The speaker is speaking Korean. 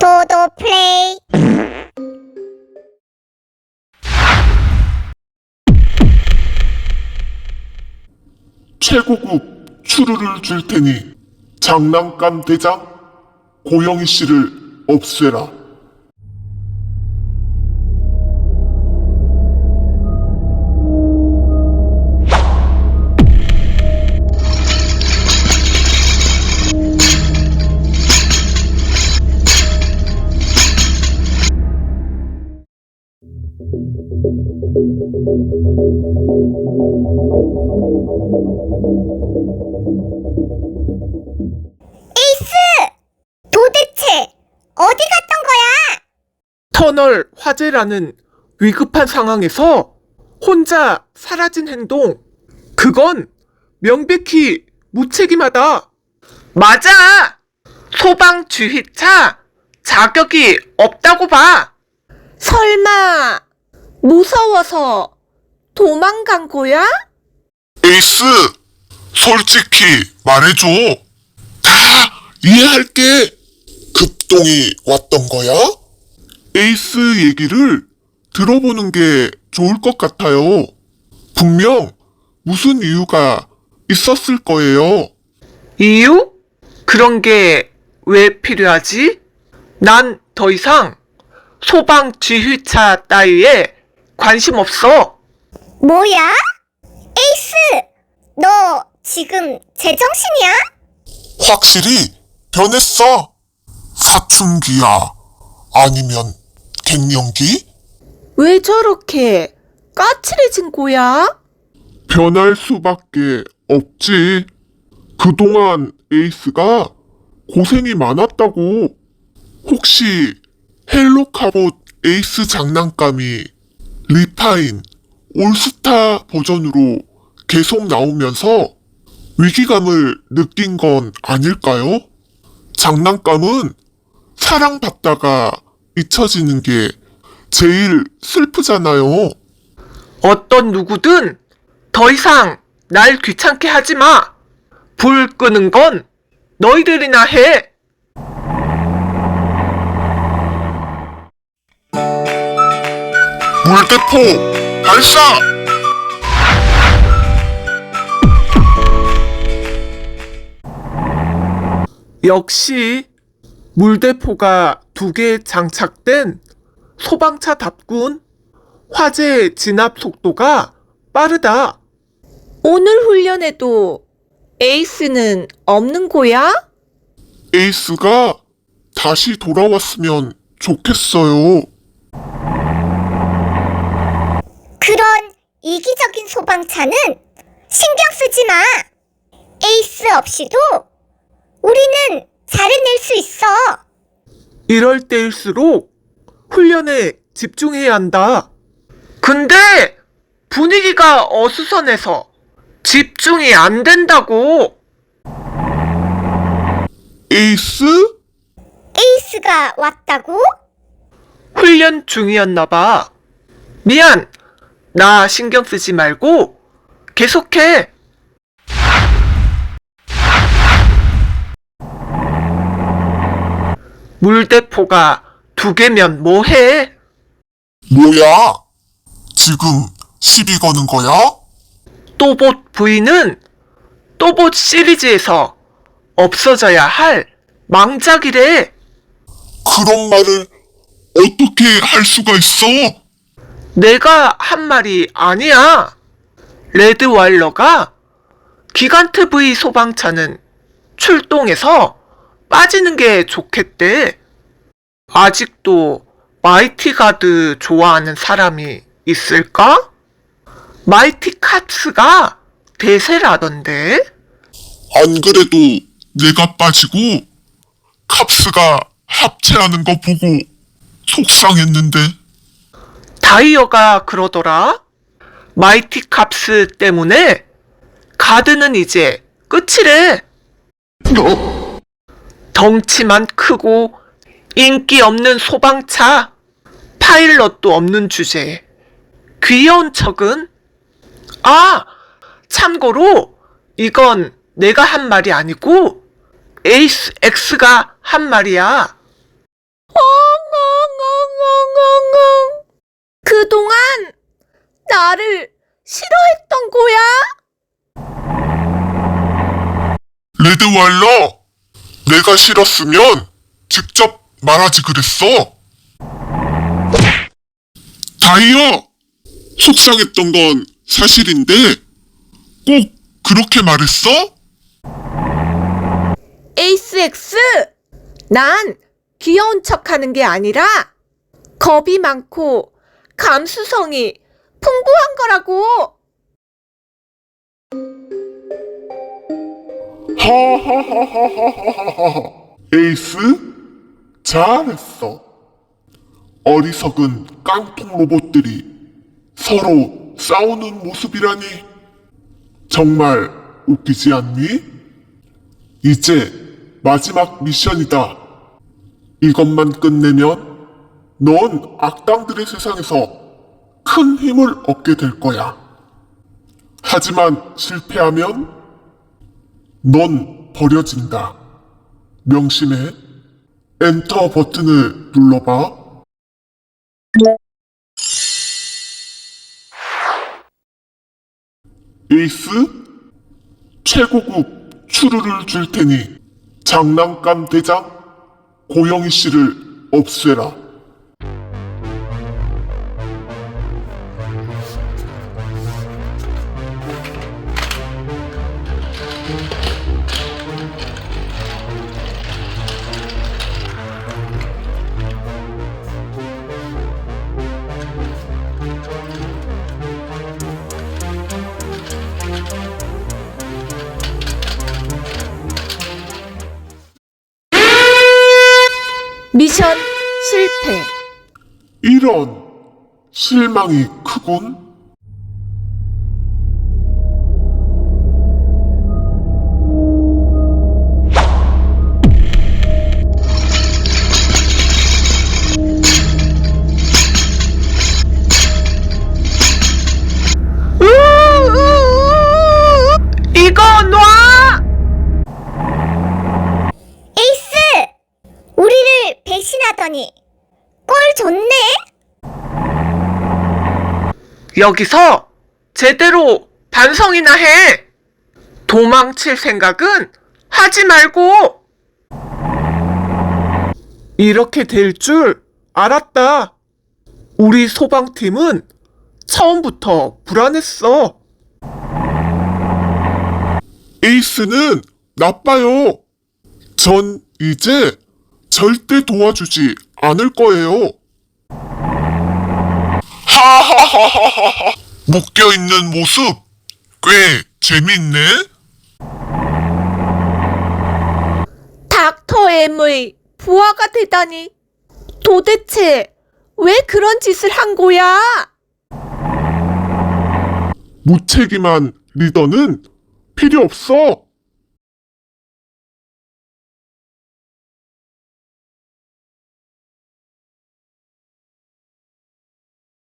도도 플레이. 최고급 추루를 줄 테니 장난감 대장 고영희 씨를 없애라. 에이스! 도대체 어디 갔던 거야? 터널 화재라는 위급한 상황에서 혼자 사라진 행동. 그건 명백히 무책임하다. 맞아! 소방 주휘차 자격이 없다고 봐. 설마 무서워서 도망간 거야? 에이스, 솔직히 말해줘. 다 이해할게. 급동이 왔던 거야? 에이스 얘기를 들어보는 게 좋을 것 같아요. 분명 무슨 이유가 있었을 거예요. 이유? 그런 게 왜 필요하지? 난 더 이상 소방 지휘차 따위에 관심 없어. 뭐야? 에이스! 너 지금 제정신이야? 확실히 변했어. 사춘기야. 아니면 갱년기? 왜 저렇게 까칠해진 거야? 변할 수밖에 없지. 그동안 에이스가 고생이 많았다고. 혹시 헬로카봇 에이스 장난감이 리파인 올스타 버전으로 계속 나오면서 위기감을 느낀 건 아닐까요? 장난감은 사랑받다가 잊혀지는 게 제일 슬프잖아요. 어떤 누구든 더 이상 날 귀찮게 하지 마. 불 끄는 건 너희들이나 해. 물대포 발사! 역시 물대포가 두 개 장착된 소방차답군. 화재 진압 속도가 빠르다. 오늘 훈련에도 에이스는 없는 거야? 에이스가 다시 돌아왔으면 좋겠어요. 그런 이기적인 소방차는 신경 쓰지 마. 에이스 없이도 우리는 잘해낼 수 있어. 이럴 때일수록 훈련에 집중해야 한다. 근데 분위기가 어수선해서 집중이 안 된다고. 에이스? 에이스가 왔다고? 훈련 중이었나 봐. 미안. 나 신경 쓰지 말고 계속해. 물대포가 두 개면 뭐해? 뭐야? 지금 시비 거는 거야? 또봇 V는 또봇 시리즈에서 없어져야 할 망작이래. 그런 말을 어떻게 할 수가 있어? 내가 한 말이 아니야. 레드와일러가 기간트 V 소방차는 출동해서 빠지는 게 좋겠대. 아직도 마이티 가드 좋아하는 사람이 있을까? 마이티 캅스가 대세라던데? 안 그래도 내가 빠지고 캅스가 합체하는 거 보고 속상했는데 다이어가 그러더라. 마이티 캅스 때문에 가드는 이제 끝이래. 덩치만 크고 인기 없는 소방차, 파일럿도 없는 주제에 귀여운 척은? 아, 참고로 이건 내가 한 말이 아니고 에이스 X가 한 말이야. 나를 싫어했던 거야? 레드와일러, 내가 싫었으면 직접 말하지 그랬어. 다이어, 속상했던 건 사실인데 꼭 그렇게 말했어? 에이스 X! 난 귀여운 척 하는 게 아니라 겁이 많고 감수성이 풍부한 거라고! 하하하하하하하. 에이스, 잘했어. 어리석은 깡통 로봇들이 서로 싸우는 모습이라니 정말 웃기지 않니? 이제 마지막 미션이다. 이것만 끝내면 넌 악당들의 세상에서 큰 힘을 얻게 될 거야. 하지만 실패하면 넌 버려진다. 명심해. 엔터 버튼을 눌러봐. 에이스, 최고급 추루를 줄 테니 장난감 대장 고영희 씨를 없애라. 미션 실패. 이런 실망이 크군. 배신하더니 꼴 좋네? 여기서 제대로 반성이나 해! 도망칠 생각은 하지 말고! 이렇게 될 줄 알았다. 우리 소방팀은 처음부터 불안했어. 에이스는 나빠요. 전 이제 절대 도와주지 않을 거예요. 하하하하하. 묶여 있는 모습 꽤 재밌네. 닥터 M의 부하가 되다니. 도대체 왜 그런 짓을 한 거야? 무책임한 리더는 필요 없어.